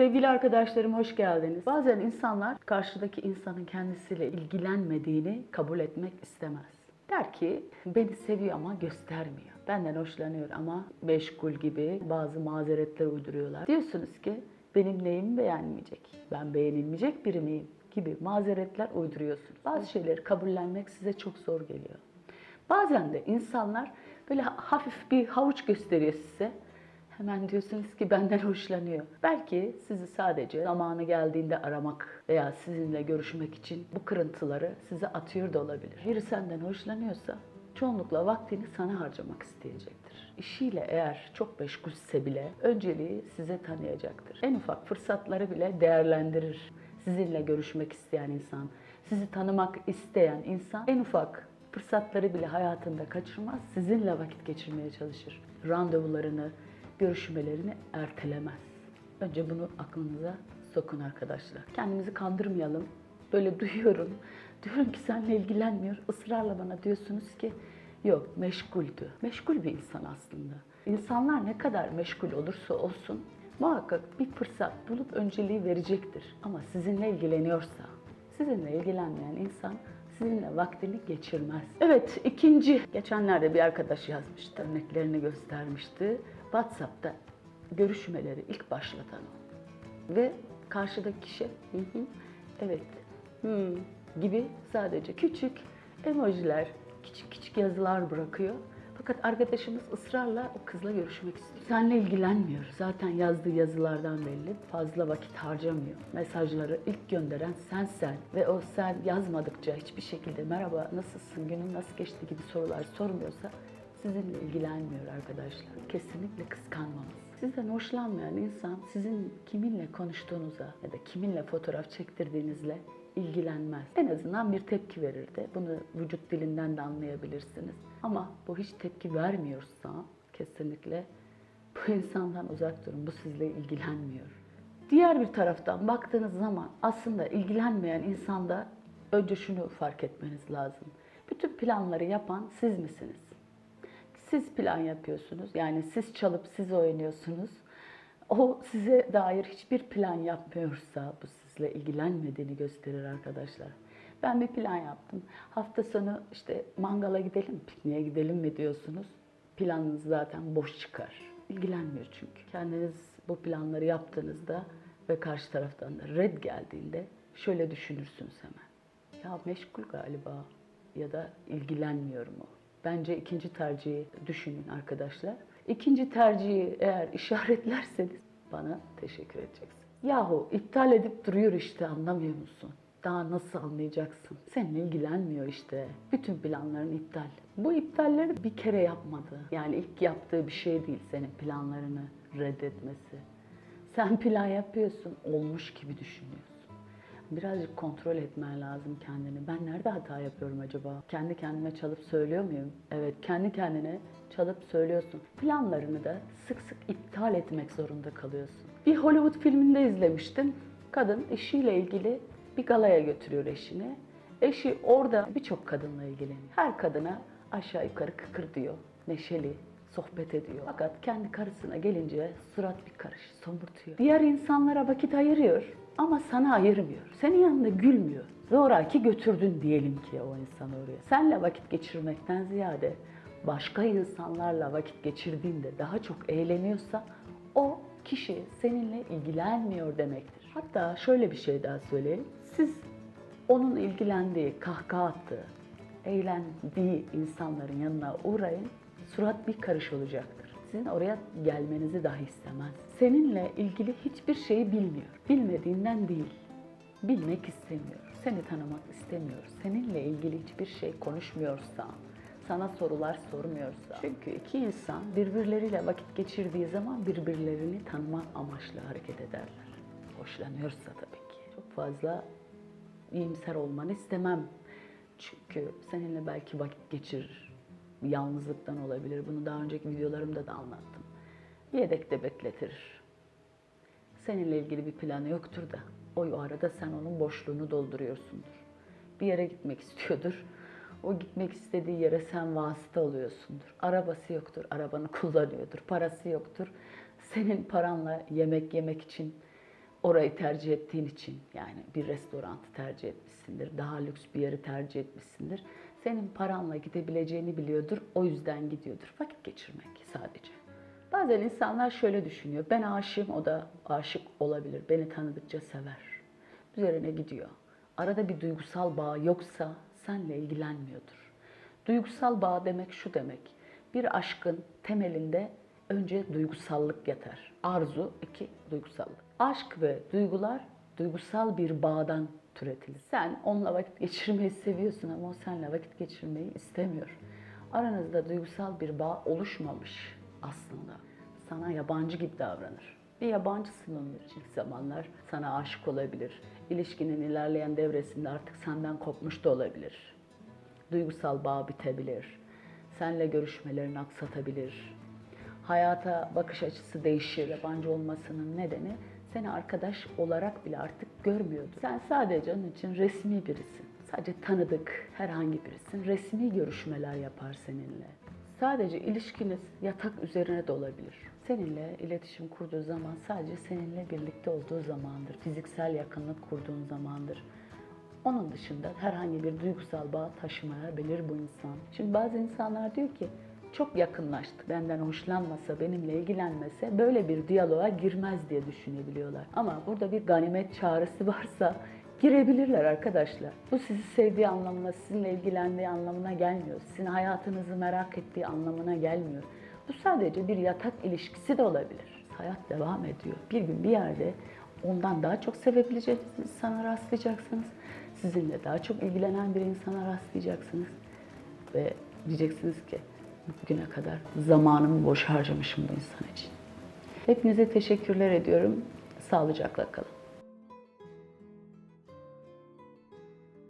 Sevgili arkadaşlarım hoş geldiniz. Bazen insanlar karşıdaki insanın kendisiyle ilgilenmediğini kabul etmek istemez. Der ki beni seviyor ama göstermiyor. Benden hoşlanıyor ama meşgul gibi bazı mazeretler uyduruyorlar. Diyorsunuz ki benim neyimi beğenmeyecek? Ben beğenilmeyecek biri miyim? Gibi mazeretler uyduruyorsunuz. Bazı şeyleri kabullenmek size çok zor geliyor. Bazen de insanlar böyle hafif bir havuç gösteriyor size. Hemen diyorsunuz ki benden hoşlanıyor. Belki sizi sadece zamanı geldiğinde aramak veya sizinle görüşmek için bu kırıntıları size atıyor da olabilir. Biri senden hoşlanıyorsa çoğunlukla vaktini sana harcamak isteyecektir. İşiyle eğer çok meşgulse bile önceliği size tanıyacaktır. En ufak fırsatları bile değerlendirir. Sizinle görüşmek isteyen insan, sizi tanımak isteyen insan en ufak fırsatları bile hayatında kaçırmaz, sizinle vakit geçirmeye çalışır. Randevularını, görüşmelerini ertelemez. Önce bunu aklınıza sokun arkadaşlar. Kendimizi kandırmayalım. Böyle duyuyorum. Diyorum ki seninle ilgilenmiyor. Israrla bana diyorsunuz ki yok meşguldü. Meşgul bir insan aslında. İnsanlar ne kadar meşgul olursa olsun muhakkak bir fırsat bulup önceliği verecektir. Ama sizinle ilgileniyorsa, sizinle ilgilenmeyen insan sizinle vaktini geçirmez. Evet, ikinci. Geçenlerde bir arkadaş yazmıştı, örneklerini göstermişti. WhatsApp'ta görüşmeleri ilk başlatan o. Ve karşıdaki kişi, hı hı, evet, hı gibi sadece küçük emojiler, küçük küçük yazılar bırakıyor. Fakat arkadaşımız ısrarla o kızla görüşmek istiyor. Seninle ilgilenmiyor. Zaten yazdığı yazılardan belli. Fazla vakit harcamıyor. Mesajları ilk gönderen sensen ve o sen yazmadıkça hiçbir şekilde merhaba nasılsın, günün nasıl geçti gibi sorular sormuyorsa sizinle ilgilenmiyor arkadaşlar. Kesinlikle kıskanmamız. Sizden hoşlanmayan insan sizin kiminle konuştuğunuza ya da kiminle fotoğraf çektirdiğinizle ilgilenmez. En azından bir tepki verirdi. Bunu vücut dilinden de anlayabilirsiniz. Ama bu hiç tepki vermiyorsa kesinlikle bu insandan uzak durun. Bu sizle ilgilenmiyor. Diğer bir taraftan baktığınız zaman aslında ilgilenmeyen insanda önce şunu fark etmeniz lazım. Bütün planları yapan siz misiniz? Siz plan yapıyorsunuz. Yani siz çalıp siz oynuyorsunuz. O size dair hiçbir plan yapmıyorsa bu sizle ilgilenmediğini gösterir arkadaşlar. Ben bir plan yaptım. Hafta sonu işte mangala gidelim, pikniğe gidelim mi diyorsunuz. Planınız zaten boş çıkar. İlgilenmiyor çünkü. Kendiniz bu planları yaptığınızda ve karşı taraftan da red geldiğinde şöyle düşünürsünüz hemen. Ya meşgul galiba ya da ilgilenmiyorum o. Bence ikinci tercihi düşünün arkadaşlar. İkinci tercihi eğer işaretlerseniz bana teşekkür edeceksiniz. Yahu iptal edip duruyor işte anlamıyor musun? Daha nasıl anlayacaksın? Seninle ilgilenmiyor işte. Bütün planların iptal. Bu iptalleri bir kere yapmadı. Yani ilk yaptığı bir şey değil senin planlarını reddetmesi. Sen plan yapıyorsun, olmuş gibi düşünüyorsun. Birazcık kontrol etmen lazım kendini. Ben nerede hata yapıyorum acaba? Kendi kendime çalıp söylüyor muyum? Evet, kendi kendine çalıp söylüyorsun. Planlarını da sık sık iptal etmek zorunda kalıyorsun. Bir Hollywood filminde izlemiştim. Kadın eşiyle ilgili bir galaya götürüyor eşini. Eşi orada birçok kadınla ilgileniyor. Her kadına aşağı yukarı kıkır diyor. Neşeli, sohbet ediyor. Fakat kendi karısına gelince surat bir karış, somurtuyor. Diğer insanlara vakit ayırıyor ama sana ayırmıyor. Senin yanında gülmüyor. Zoraki götürdün diyelim ki o insanı oraya. Senle vakit geçirmekten ziyade başka insanlarla vakit geçirdiğinde daha çok eğleniyorsa o kişi seninle ilgilenmiyor demektir. Hatta şöyle bir şey daha söyleyeyim. Siz onun ilgilendiği, kahkaha attığı, eğlendiği insanların yanına uğrayın, surat bir karış olacaktır. Sizin oraya gelmenizi dahi istemez. Seninle ilgili hiçbir şeyi bilmiyor. Bilmediğinden değil. Bilmek istemiyor. Seni tanımak istemiyor. Seninle ilgili hiçbir şey konuşmuyorsa, sana sorular sormuyorsa. Çünkü iki insan birbirleriyle vakit geçirdiği zaman birbirlerini tanıma amaçlı hareket ederler. Hoşlanıyorsa tabii ki. Çok fazla iyimser olmanı istemem. Çünkü seninle belki vakit geçirir. Yalnızlıktan olabilir. Bunu daha önceki videolarımda da anlattım. Yedekte bekletir. Seninle ilgili bir planı yoktur da o arada sen onun boşluğunu dolduruyorsundur. Bir yere gitmek istiyordur. O gitmek istediği yere sen vasıta oluyorsundur. Arabası yoktur, arabanı kullanıyordur. Parası yoktur. Senin paranla yemek yemek için orayı tercih ettiğin için yani bir restorantı tercih etmişsindir, daha lüks bir yeri tercih etmişsindir. Senin paranla gidebileceğini biliyordur, o yüzden gidiyordur. Vakit geçirmek sadece. Bazen insanlar şöyle düşünüyor, ben aşığım, o da aşık olabilir, beni tanıdıkça sever. Üzerine gidiyor. Arada bir duygusal bağ yoksa senle ilgilenmiyordur. Duygusal bağ demek şu demek, bir aşkın temelinde önce duygusallık yatar. Arzu, iki duygusallık. Aşk ve duygular duygusal bir bağdan türetilir. Sen onunla vakit geçirmeyi seviyorsun ama o seninle vakit geçirmeyi istemiyor. Aranızda duygusal bir bağ oluşmamış aslında. Sana yabancı gibi davranır. Bir yabancısın onun için zamanlar sana aşık olabilir. İlişkinin ilerleyen devresinde artık senden kopmuş da olabilir. Duygusal bağ bitebilir. Seninle görüşmelerini aksatabilir. Hayata bakış açısı değişir. Yabancı olmasının nedeni seni arkadaş olarak bile artık görmüyordu. Sen sadece onun için resmi birisin. Sadece tanıdık herhangi birisin. Resmi görüşmeler yapar seninle. Sadece ilişkiniz yatak üzerine de olabilir. Seninle iletişim kurduğu zaman sadece seninle birlikte olduğu zamandır. Fiziksel yakınlık kurduğun zamandır. Onun dışında herhangi bir duygusal bağ taşımayabilir bu insan. Şimdi bazı insanlar diyor ki çok yakınlaştık. Benden hoşlanmasa, benimle ilgilenmese böyle bir diyaloğa girmez diye düşünebiliyorlar. Ama burada bir ganimet çağrısı varsa girebilirler arkadaşlar. Bu sizi sevdiği anlamına, sizinle ilgilendiği anlamına gelmiyor. Sizin hayatınızı merak ettiği anlamına gelmiyor. Bu sadece bir yatak ilişkisi de olabilir. Hayat devam ediyor. Bir gün bir yerde ondan daha çok sevebileceğiniz insana rastlayacaksınız. Sizinle daha çok ilgilenen bir insana rastlayacaksınız. Ve diyeceksiniz ki bugüne kadar zamanımı boş harcamışım bu insan için. Hepinize teşekkürler ediyorum. Sağlıcakla kalın.